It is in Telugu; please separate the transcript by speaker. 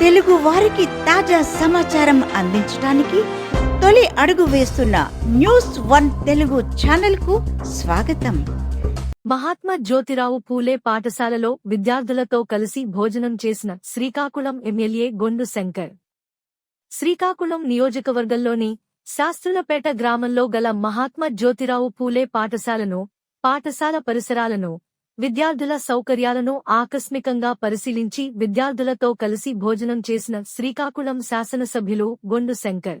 Speaker 1: తెలుగు వారికి తాజా సమాచారం అందించడానికి తొలి అడుగు వేస్తున్న న్యూస్ వన్ తెలుగు ఛానల్కు స్వాగతం.
Speaker 2: మహాత్మా జ్యోతిరావు పూలే పాఠశాలలో విద్యార్థులతో కలిసి భోజనం చేసిన శ్రీకాకుళం ఎమ్మెల్యే గొండు శంకర్. శ్రీకాకుళం నియోజకవర్గంలోని శాస్త్రులపేట గ్రామంలో గల మహాత్మా జ్యోతిరావు పూలే పాఠశాలను పాఠశాల పరిసరాలను విద్యార్థుల సౌకర్యాలను ఆకస్మికంగా పరిశీలించి విద్యార్థులతో కలిసి భోజనం చేసిన శ్రీకాకుళం శాసనసభ్యులు గొండు శంకర్.